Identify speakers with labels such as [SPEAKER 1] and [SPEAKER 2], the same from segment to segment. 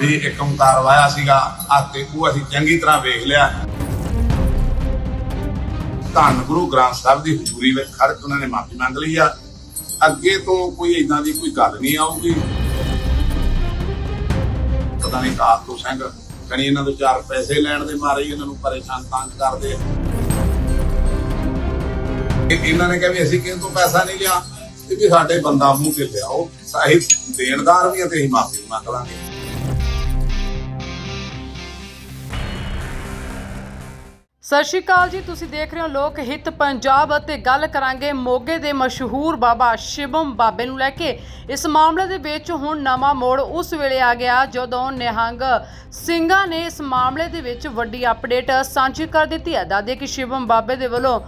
[SPEAKER 1] ਵੀ ਇੱਕ ਓੰਕਾਰ ਵਾਇਆ ਸੀਗਾ ਅਤੇ ਉਹ ਅਸੀਂ ਚੰਗੀ ਤਰ੍ਹਾਂ ਵੇਖ ਲਿਆ। ਧੰਨ ਗੁਰੂ ਗ੍ਰੰਥ ਸਾਹਿਬ ਦੀ ਹਜ਼ੂਰੀ ਵਿੱਚ ਖੜ ਕੇ ਉਹਨਾਂ ਨੇ ਮਾਫੀ ਮੰਗ ਲਈ ਆ। ਅੱਗੇ ਤੋਂ ਕੋਈ ਇਦਾਂ ਦੀ ਕੋਈ ਗੱਲ ਨਹੀਂ ਆਊਗੀ। ਪਤਾ ਨਹੀਂ ਕਾਹ ਤੋਂ ਸਿੰਘ, ਕਣੀ ਇਹਨਾਂ ਤੋਂ ਚਾਰ ਪੈਸੇ ਲੈਣ ਦੇ ਮਾਰੇ ਹੀ ਇਹਨਾਂ ਨੂੰ ਪਰੇਸ਼ਾਨ ਤੰਗ ਕਰਦੇ ਆ। ਇਹਨਾਂ ਨੇ ਕਿਹਾ ਵੀ ਅਸੀਂ ਕਿਹਨ ਤੋਂ ਪੈਸਾ ਨਹੀਂ ਲਿਆ, ਤੇ ਵੀ ਸਾਡੇ ਬੰਦਾ ਮੂੰਹ ਤੇ ਲਿਆਓ। ਸਾਹਿਬ ਦੇਣਦਾਰ ਵੀ ਆ ਤੇ ਅਸੀਂ ਮਾਫੀ ਮੰਗ ਲਾਂਗੇ।
[SPEAKER 2] ਸਤਿ ਸ਼੍ਰੀ ਅਕਾਲ ਜੀ, ਤੁਸੀਂ ਦੇਖ ਰਹੇ ਹੋ ਲੋਕ ਹਿੱਤ ਪੰਜਾਬ ਅਤੇ ਗੱਲ ਕਰਾਂਗੇ ਮੋਗੇ ਦੇ ਮਸ਼ਹੂਰ ਬਾਬਾ ਸ਼ਿਵਮ ਬਾਬੇ ਨੂੰ ਲੈ ਕੇ। ਇਸ ਮਾਮਲੇ ਦੇ ਵਿੱਚ ਹੁਣ ਨਵਾਂ ਮੋੜ ਉਸ ਵੇਲੇ ਆ ਗਿਆ ਜਦੋਂ ਨਿਹੰਗ ਸਿੰਘਾਂ ਨੇ ਇਸ ਮਾਮਲੇ ਦੇ ਵਿੱਚ ਵੱਡੀ ਅਪਡੇਟ ਸਾਂਝੀ ਕਰ ਦਿੱਤੀ ਹੈ। ਦਾਦੇ ਕਿ ਸ਼ਿਵਮ ਬਾਬੇ ਦੇ ਵੱਲੋਂ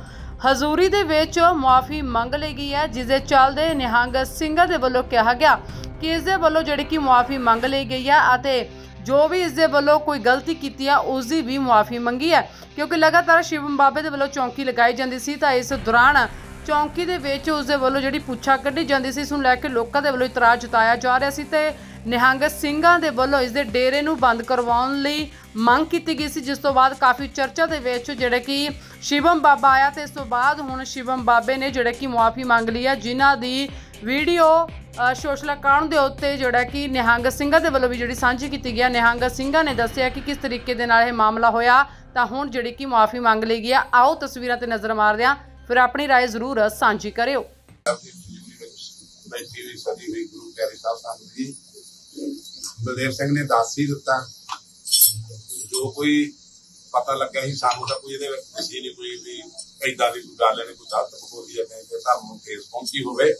[SPEAKER 2] ਹਜ਼ੂਰੀ ਦੇ ਵਿੱਚ ਮੁਆਫੀ ਮੰਗ ਲਈ ਗਈ ਹੈ, ਜਿਸ ਦੇ ਚੱਲਦੇ ਨਿਹੰਗ ਸਿੰਘਾਂ ਦੇ ਵੱਲੋਂ ਕਿਹਾ ਗਿਆ ਕਿ ਇਸ ਦੇ ਵੱਲੋਂ ਜਿਹੜੀ ਕਿ ਮੁਆਫੀ ਮੰਗ ਲਈ ਗਈ ਹੈ ਅਤੇ ਜੋ ਵੀ ਇਸ ਦੇ ਵੱਲੋਂ ਕੋਈ ਗਲਤੀ ਕੀਤੀ ਆ ਉਸ ਦੀ ਵੀ ਮੁਆਫੀ ਮੰਗੀ ਹੈ ਕਿਉਂਕਿ ਲਗਾਤਾਰ ਸ਼ਿਵਮ ਬਾਬੇ ਦੇ ਵੱਲੋਂ ਚੌਂਕੀ ਲਗਾਈ ਜਾਂਦੀ ਸੀ, ਤਾਂ ਇਸ ਦੌਰਾਨ ਚੌਂਕੀ ਦੇ ਵਿੱਚ ਉਸ ਦੇ ਵੱਲੋਂ ਜਿਹੜੀ ਪੁੱਛਾ ਕੱਢੀ ਜਾਂਦੀ ਸੀ, ਇਸ ਨੂੰ ਲੈ ਕੇ ਲੋਕਾਂ ਦੇ ਵੱਲੋਂ ਇਤਰਾਜ਼ ਜਤਾਇਆ ਜਾ ਰਿਹਾ ਸੀ ਤੇ ਨਿਹੰਗ ਸਿੰਘਾਂ ਦੇ ਵੱਲੋਂ ਇਸ ਦੇ ਡੇਰੇ ਨੂੰ ਬੰਦ ਕਰਵਾਉਣ ਲਈ ਮੰਗ ਕੀਤੀ ਗਈ ਸੀ, ਜਿਸ ਤੋਂ ਬਾਅਦ ਕਾਫੀ ਚਰਚਾ ਦੇ ਵਿੱਚ ਜਿਹੜੇ ਕਿ ਸ਼ਿਵਮ ਬਾਬਾ ਆਇਆ ਤੇ ਇਸ ਤੋਂ ਬਾਅਦ ਹੁਣ ਸ਼ਿਵਮ ਬਾਬੇ ਨੇ ਜਿਹੜੇ ਕਿ ਮੁਆਫੀ ਮੰਗ ਲਈ ਹੈ ਜਿਨ੍ਹਾਂ ਦੀ ਵੀਡੀਓ ਸੋਸ਼ਲ ਅਕਾਊਂਟ ਦੇ ਉੱਤੇ ਜਿਹੜਾ ਕਿ ਨਿਹੰਗ ਸਿੰਘਾਂ ਦੇ ਵੱਲੋਂ ਵੀ ਜਿਹੜੀ ਸਾਂਝੀ ਕੀਤੀ ਗਿਆ ਨਿਹੰਗ ਸਿੰਘਾਂ ਨੇ ਦੱਸਿਆ ਕਿ ਕਿਸ ਤਰੀਕੇ ਦੇ ਨਾਲ ਇਹ ਮਾਮਲਾ ਹੋਇਆ ਤਾਂ ਹੁਣ ਜਿਹੜੀ ਕਿ ਮੁਆਫੀ ਮੰਗ ਲਈ ਗਈ ਆ ਆਓ ਤਸਵੀਰਾਂ ਤੇ ਨਜ਼ਰ ਮਾਰਦੇ ਹਾਂ ਫਿਰ ਆਪਣੀ رائے ਜ਼ਰੂਰ ਸਾਂਝੀ ਕਰਿਓ
[SPEAKER 1] ਬੈਠੀ ਹੋਈ ਸਦੀ ਹੋਈ ਗੁਰੂ ਪਿਆਰੇ ਸਾਹਿਬ ਸੰਗਤ ਜੀ ਬਲਦੇਵ ਸਿੰਘ ਨੇ ਦੱਸ ਹੀ ਦਿੱਤਾ ਜੋ ਕੋਈ ਪਤਾ ਲੱਗਿਆ ਸੀ ਸਾਨੂੰ ਤਾਂ ਕੋਈ ਇਹਦੇ ਵਿੱਚ ਖੁਸ਼ੀ ਨਹੀਂ ਕੋਈ ਵੀ ਏਦਾਂ ਦੀ ਕੋਈ ਗੱਲ ਨਹੀਂ ਕੋਈ ਗਲਤ ਬੋਲੀ ਹੈ ਨਹੀਂ ਤੇ ਧਰਮ ਨੂੰ ਠੇਸ ਪਹੁੰਚੀ ਹੋਵੇ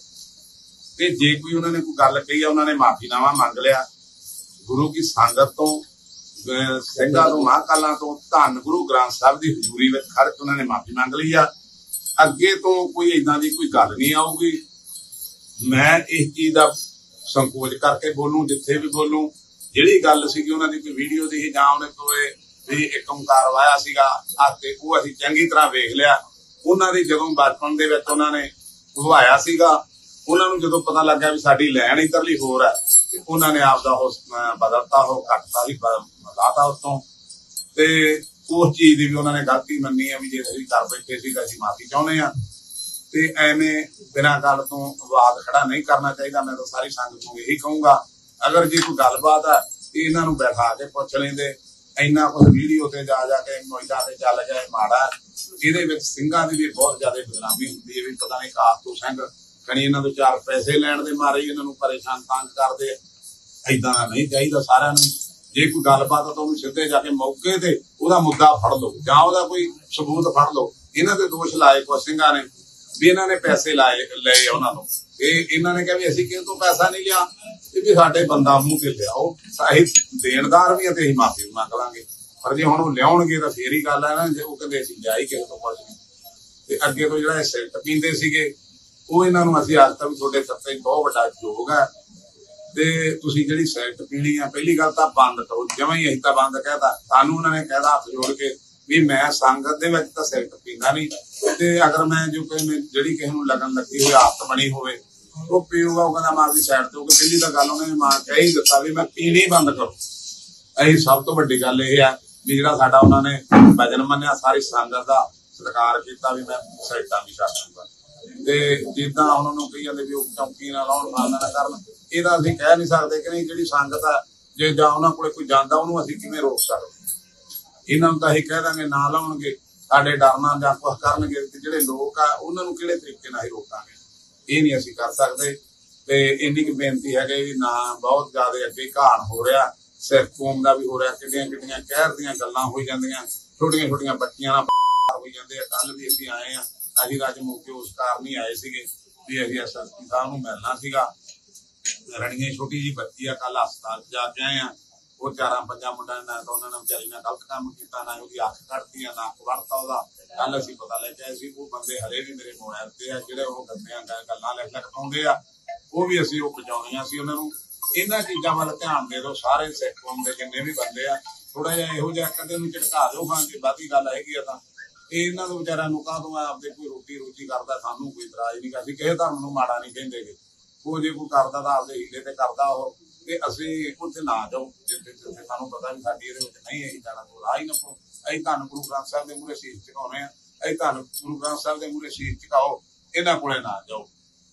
[SPEAKER 1] ਤੇ ਜੇ ਕੋਈ ਉਹਨਾਂ ਨੇ ਕੋਈ ਗੱਲ ਕਹੀ ਆ, ਉਹਨਾਂ ਨੇ ਮਾਫੀਨਾਮਾ ਮੰਗ ਲਿਆ। ਗੁਰੂ ਕੀ ਸੰਗਤ ਤੋਂ ਸਿੰਘਾਂ ਤੋਂ, ਮਹਾਂਕਾਲਾਂ ਤੋਂ, ਧੰਨ ਗੁਰੂ ਗ੍ਰੰਥ ਸਾਹਿਬ ਦੀ ਹਜ਼ੂਰੀ ਵਿੱਚ ਖੜ ਕੇ ਉਹਨਾਂ ਨੇ ਮਾਫੀ ਮੰਗ ਲਈ ਆ। ਅੱਗੇ ਤੋਂ ਕੋਈ ਇਦਾਂ ਦੀ ਕੋਈ ਗੱਲ ਨਹੀਂ ਆਊਗੀ। ਮੈਂ ਇਸ ਚੀਜ਼ ਦਾ ਸੰਕੋਚ ਕਰਕੇ ਬੋਲੂੰ, ਜਿੱਥੇ ਵੀ ਬੋਲੂੰ। ਜਿਹੜੀ ਗੱਲ ਸੀਗੀ ਉਹਨਾਂ ਦੀ, ਕੋਈ ਵੀਡੀਓ ਦੀ ਸੀ ਜਾਂ ਉਹਨੇ ਕੋਈ ਵੀ ਇੱਕ ਓੰਕਾਰ ਵਾਇਆ ਸੀਗਾ ਅਤੇ ਉਹ ਅਸੀਂ ਚੰਗੀ ਤਰ੍ਹਾਂ ਵੇਖ ਲਿਆ। ਉਹਨਾਂ ਦੀ ਜਦੋਂ ਬਚਪਨ ਦੇ ਵਿੱਚ ਉਹਨਾਂ ਨੇ ਵਾਇਆ ਸੀਗਾ ਉਹਨਾਂ ਨੂੰ ਜਦੋਂ ਪਤਾ ਲੱਗਿਆ ਵੀ ਸਾਡੀ ਲੈਣ ਇਧਰਲੀ ਹੋਰ ਹੈ, ਤੇ ਉਹਨਾਂ ਨੇ ਆਪ ਦਾ ਉਹ ਬਦਲਤਾ, ਉਹ ਕੱਟਤਾ ਵੀ ਲਾਤਾ ਉਤੋਂ। ਤੇ ਉਸ ਚੀਜ਼ ਦੀ ਵੀ ਉਹਨਾਂ ਨੇ ਗਲਤੀ ਮੰਨੀ ਹੈ ਵੀ ਜੇ ਅਸੀਂ ਕਰ ਬੈਠੇ ਸੀ ਤਾਂ ਅਸੀਂ ਮਾਫੀ ਚਾਹੁੰਦੇ ਆ ਤੇ ਐਵੇਂ ਬਿਨਾਂ ਗੱਲ ਤੋਂ ਵਿਵਾਦ ਖੜਾ ਨਹੀਂ ਕਰਨਾ ਚਾਹੀਦਾ, ਮੈਂ ਤਾਂ ਸਾਰੀ ਸੰਗਤ ਨੂੰ ਇਹੀ ਕਹੂੰਗਾ। ਅਗਰ ਜੇ ਕੋਈ ਗੱਲਬਾਤ ਆ ਤੇ ਇਹਨਾਂ ਨੂੰ ਬੈਠਾ ਕੇ ਪੁੱਛ ਲੈਂਦੇ। ਇੰਨਾ ਕੁਝ ਵੀਡੀਓ ਤੇ ਜਾ ਜਾ ਕੇ ਮੋਇਦਾ ਤੇ ਚੱਲ ਜਾਏ ਮਾੜਾ। ਇਹਦੇ ਵਿੱਚ ਸਿੰਘਾਂ ਦੀ ਵੀ ਬਹੁਤ ਜ਼ਿਆਦਾ ਬਦਨਾਮੀ ਹੁੰਦੀ ਹੈ ਵੀ ਪਤਾ ਨਹੀਂ ਕਾਹ ਤੋਂ ਸਿੰਘ ਕਣੀ ਇਹਨਾਂ ਤੋਂ ਚਾਰ ਪੈਸੇ ਲੈਣ ਦੇ ਮਾਰੇ ਹੀ ਇਹਨਾਂ ਨੂੰ ਪਰੇਸ਼ਾਨ ਤੰਗ ਕਰਦੇ ਆ। ਐਦਾਂ ਦਾ ਨਹੀਂ ਚਾਹੀਦਾ ਸਾਰਿਆਂ ਨੂੰ। ਜੇ ਕੋਈ ਗੱਲਬਾਤ ਆ ਤਾਂ ਉਹਨੂੰ ਸਿੱਧੇ ਜਾ ਕੇ ਮੌਕੇ ਤੇ ਉਹਦਾ ਮੁੱਦਾ ਫੜ ਲਓ, ਜਾਂ ਉਹਦਾ ਕੋਈ ਸਬੂਤ ਫੜ ਲਓ। ਇਹਨਾਂ ਤੇ ਦੋਸ਼ ਲਾਏ ਕੋ ਸਿੰਘਾਂ ਨੇ, ਵੀ ਇਹਨਾਂ ਨੇ ਪੈਸੇ ਲਾਏ, ਲਏ ਉਹਨਾਂ ਤੋਂ। ਇਹ ਇਹਨਾਂ ਨੇ ਕਿਹਾ ਵੀ ਅਸੀਂ ਕਿਹਨ ਤੋਂ ਪੈਸਾ ਨਹੀਂ ਲਿਆ, ਤੇ ਵੀ ਸਾਡੇ ਬੰਦਾ ਮੂੰਹ ਤੇ ਲਿਆਓ। ਅਸੀਂ ਦੇਣਦਾਰ ਵੀ ਆ ਤੇ ਅਸੀਂ ਮਾਫੀ ਮੰਗ ਲਾਂਗੇ। ਪਰ ਜੇ ਹੁਣ ਉਹ ਲਿਆਉਣਗੇ ਤਾਂ ਫੇਰ ਹੀ ਗੱਲ ਹੈ ਨਾ, ਜੇ ਉਹ ਕਹਿੰਦੇ ਅਸੀਂ ਜਾਈ ਕਿਸੇ ਤੋਂ ਕੁਝ ਨਹੀਂ। ਤੇ ਅੱਗੇ ਤੋਂ ਜਿਹੜਾ ਇਹ ਸਿਲਟ ਪੀਂਦੇ ਸੀਗੇ ਉਹ ਇਹਨਾਂ ਨੂੰ ਅਸੀਂ ਅੱਜ ਤੱਕ ਤੁਹਾਡੇ ਸੱਤੇ ਬਹੁਤ ਵੱਡਾ ਯੋਗ ਹੈ। ਤੇ ਤੁਸੀਂ ਜਿਹੜੀ ਸਿਗਰਟ ਪੀਣੀ ਆ, ਪਹਿਲੀ ਗੱਲ ਤਾਂ ਬੰਦ ਕਰੋ, ਜਿਵੇਂ ਹੀ ਅਸੀਂ ਤਾਂ ਬੰਦ ਕਹਿਤਾ, ਸਾਨੂੰ ਉਹਨਾਂ ਨੇ ਕਹਿਦਾ ਹੱਥ ਜੋੜ ਕੇ ਵੀ ਮੈਂ ਸੰਗਤ ਦੇ ਵਿੱਚ ਤਾਂ ਸਿਗਰਟ ਪੀਂਦਾ ਨਹੀਂ। ਤੇ ਅਗਰ ਮੈਂ ਜੋ ਕੋਈ ਜਿਹੜੀ ਕਿਸੇ ਨੂੰ ਲੱਗਣ ਲੱਗੀ ਹੋਈ ਆਦਤ ਬਣੀ ਹੋਵੇ, ਉਹ ਪੀਊਗਾ, ਉਹ ਕਹਿੰਦਾ ਮਾਂ ਦੀ ਸਾਈਡ ਤੇ ਉਹ ਪਹਿਲੀ ਤਾਂ ਗੱਲ ਉਹਨੇ ਮਾਂ ਕਹਿ ਹੀ ਦਿੱਤਾ ਵੀ ਮੈਂ ਪੀਣੀ ਬੰਦ ਕਰੋ। ਇਹ ਸਭ ਤੋਂ ਵੱਡੀ ਗੱਲ ਇਹ ਹੈ ਵੀ ਜਿਹੜਾ ਸਾਡਾ ਉਹਨਾਂ ਨੇ ਵਜਨ ਮੰਨਿਆ, ਸਾਰੀ ਸੰਗਤ ਦਾ ਸਤਿਕਾਰ ਕੀਤਾ ਵੀ ਮੈਂ ਸਿਗਰਟਾਂ ਵੀ ਛੱਡ ਦੂੰਗਾ। ਤੇ ਜਿੱਦਾਂ ਉਹਨਾਂ ਨੂੰ ਕਹੀ ਜਾਂਦੇ ਵੀ ਉਹ ਚੌਂਕੀ ਨਾਲ ਲਾਉਣ ਫਾਲਣਾ ਨਾ ਕਰਨ, ਇਹਦਾ ਅਸੀਂ ਕਹਿ ਨਹੀਂ ਸਕਦੇ ਕਿ ਨਹੀਂ, ਜਿਹੜੀ ਸੰਗਤ ਆ, ਜੇ ਜਾਂ ਉਹਨਾਂ ਕੋਲੇ ਕੋਈ ਜਾਂਦਾ, ਉਹਨੂੰ ਅਸੀਂ ਕਿਵੇਂ ਰੋਕ ਸਕਦੇ? ਇਹਨਾਂ ਨੂੰ ਤਾਂ ਅਸੀਂ ਕਹਿ ਦਾਂਗੇ ਨਾ ਲਾਉਣਗੇ, ਸਾਡੇ ਡਰ ਨਾਲ ਜਾਂ ਕੁਝ ਕਰਨਗੇ, ਤੇ ਜਿਹੜੇ ਲੋਕ ਆ, ਉਹਨਾਂ ਨੂੰ ਕਿਹੜੇ ਤਰੀਕੇ ਨਾਲ ਹੀ ਰੋਕਾਂਗੇ? ਇਹ ਨਹੀਂ ਅਸੀਂ ਕਰ ਸਕਦੇ। ਤੇ ਇੰਨੀ ਕੁ ਬੇਨਤੀ ਹੈ ਕਿ ਵੀ ਨਾ ਬਹੁਤ ਜ਼ਿਆਦਾ ਅੱਗੇ ਘਾਣ ਹੋ ਰਿਹਾ, ਸਿਰ ਕੌਮ ਦਾ ਵੀ ਹੋ ਰਿਹਾ, ਕਿੱਡੀਆਂ ਕਿੱਡੀਆਂ ਕਹਿਰ ਦੀਆਂ ਗੱਲਾਂ ਹੋਈ ਜਾਂਦੀਆਂ, ਛੋਟੀਆਂ ਛੋਟੀਆਂ ਬੱਚੀਆਂ ਨਾਲ ਹੋਈ ਜਾਂਦੇ ਆ ਕੱਲ ਵੀ ਅਸੀਂ ਆਏ ਆ ਅਸੀਂ ਅੱਜ ਮੌਕੇ ਉਸ ਕਾਰਨ ਹੀ ਆਏ ਸੀਗੇ ਵੀ ਅਸੀਂ ਐਸਐਸਪੀ ਸਾਹਿਬ ਨੂੰ ਮਿਲਣਾ ਸੀਗਾ। ਰਣੀਏ ਛੋਟੀ ਜੀ ਬੱਚੀ ਆ ਕੱਲ ਹਸਪਤਾਲ 'ਚ ਜਾ ਕੇ ਆਏ ਆ। ਉਹ ਚਾਰਾਂ ਪੰਜਾਂ ਮੁੰਡਿਆਂ ਨੇ ਨਾ ਤਾਂ ਉਹਨਾਂ ਨੇ ਵਿਚਾਰੀ ਨਾਲ ਗਲਤ ਕੰਮ ਕੀਤਾ, ਨਾ ਉਹਦੀ ਅੱਖ ਕੱਢਤੀ ਆ, ਨਾ ਵੜਤਾ ਉਹਦਾ। ਕੱਲ ਅਸੀਂ ਪਤਾ ਲੈ ਕੇ ਆਏ ਸੀ, ਉਹ ਬੰਦੇ ਹਲੇ ਵੀ ਮੇਰੇ ਮੋਬਾਈਲ ਤੇ ਆ, ਜਿਹੜੇ ਉਹ ਗੰਦੀਆਂ ਗੱਲਾਂ ਲਿਖ ਲਿਖ ਪਾਉਂਦੇ ਆ। ਉਹ ਵੀ ਅਸੀਂ ਉਹ ਬਚਾਉਣੀਆਂ ਸੀ ਉਹਨਾਂ ਨੂੰ। ਇਹਨਾਂ ਚੀਜ਼ਾਂ ਵੱਲ ਧਿਆਨ ਦੇ ਦਿਓ, ਸਾਰੇ ਸਿੱਖ ਕੌਮ ਦੇ ਜਿੰਨੇ ਵੀ ਬੰਦੇ ਆ ਥੋੜਾ ਜਿਹਾ ਇਹੋ ਜਿਹਾ ਕਦੇ ਨੂੰ ਝਟਕਾ ਦਿਓ, ਹਾਂ ਜੇ ਬਾਦੀ ਗੱਲ ਹੈਗੀ ਆ ਤਾਂ। ਇਹ ਇਹਨਾਂ ਨੂੰ ਵਿਚਾਰਿਆਂ ਨੂੰ ਕਾਹਦੋਂ ਆਪਦੇ ਕੋਈ ਰੋਟੀ ਰੋਟੀ ਕਰਦਾ, ਸਾਨੂੰ ਕੋਈ ਇਤਰਾਜ਼ ਨਹੀਂ ਅਸੀਂ ਕਿਸੇ ਧਰਮ ਨੂੰ ਮਾੜਾ ਨਹੀਂ ਕਹਿੰਦੇਗੇ ਉਹ ਜੇ ਕੋਈ ਕਰਦਾ ਤਾਂ ਆਪਦੇ ਹੀਲੇ ਤੇ ਕਰਦਾ ਉਹ। ਤੇ ਅਸੀਂ ਉੱਥੇ ਨਾ ਜਾਓ, ਜਿੱਥੇ ਜਿੱਥੇ ਸਾਨੂੰ ਪਤਾ ਵੀ ਸਾਡੀ ਇਹਦੇ ਵਿੱਚ ਨਹੀਂ ਹੈ ਜਾਣਾ ਤੋਂ ਆ ਹੀ ਨਾ ਪੋ ਅਸੀਂ ਤੁਹਾਨੂੰ ਗੁਰੂ ਗ੍ਰੰਥ ਸਾਹਿਬ ਦੇ ਮੂਹਰੇ ਸੀਸ ਝੁਕਾਉਣੇ ਆ ਅਸੀਂ ਤੁਹਾਨੂੰ ਗੁਰੂ ਗ੍ਰੰਥ ਸਾਹਿਬ ਦੇ ਮੂਹਰੇ ਸੀਸ ਝੁਕਾਓ, ਇਹਨਾਂ ਕੋਲੇ ਨਾ ਜਾਓ।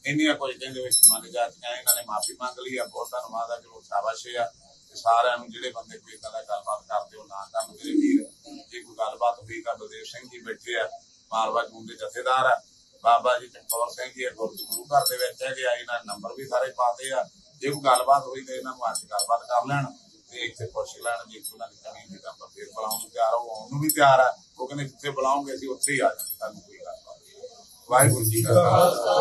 [SPEAKER 1] ਇੰਨੀਆਂ ਕੋਈ ਕਹਿੰਦੇ ਵਿੱਚ ਮੰਨ ਜਾਤੀਆਂ, ਇਹਨਾਂ ਨੇ ਮਾਫੀ ਮੰਗ ਲਈ ਆ, ਬਹੁਤ ਧੰਨਵਾਦ ਆ, ਚਲੋ ਸ਼ਾਬਾਸ਼ ਆ। ਤੇ ਸਾਰਿਆਂ ਨੂੰ ਜਿਹੜੇ ਬੰਦੇ ਕੋਈ ਇਦਾਂ ਗੱਲਬਾਤ ਕਰਦੇ ਹੋ, ਨਾ ਕਰਨ ਮੇਰੇ ਵੀਰ, ਜੇ ਕੋਈ ਗੱਲਬਾਤ ਹੋਈ ਤਾਂ ਬਲਦੇਵ ਸਿੰਘ ਜੀ ਬੈਠੇ ਆ, ਮਾਲਵਾ ਜੂਨ ਦੇ ਜਥੇਦਾਰ ਆ। ਬਾਬਾ ਜੀ ਚਮਕੌਰ ਸਿੰਘ ਜੀ ਗੁਰੂ ਘਰ ਦੇ ਵਿੱਚ ਹੈਗੇ ਆ, ਇਹਨਾਂ ਨੰਬਰ ਵੀ ਸਾਰੇ ਪਾਤੇ ਆ। ਜੇ ਕੋਈ ਗੱਲਬਾਤ ਹੋਈ ਤੇ ਇਹਨਾਂ ਨੂੰ ਆ ਗੱਲਬਾਤ ਕਰ ਲੈਣ ਤੇ ਇੱਥੇ ਪੁੱਛ ਲੈਣ ਜੇ ਕੋਈ ਉਹਨਾਂ ਕਮੀ ਨਹੀਂ ਤਾਂ ਆਪਾਂ ਫਿਰ ਬੁਲਾਉਣ ਨੂੰ ਤਿਆਰ ਹੋ ਆਉਣ ਨੂੰ ਵੀ ਤਿਆਰ ਆ। ਉਹ ਕਹਿੰਦੇ ਜਿੱਥੇ ਬੁਲਾਉਂਗੇ ਅਸੀਂ ਉੱਥੇ ਹੀ ਆ ਜਾਵਾਂਗੇ ਸਾਨੂੰ ਕੋਈ ਗੱਲਬਾਤ ਵਾਹਿਗੁਰੂ ਜੀ ਕਾ ਖਾਲਸਾ।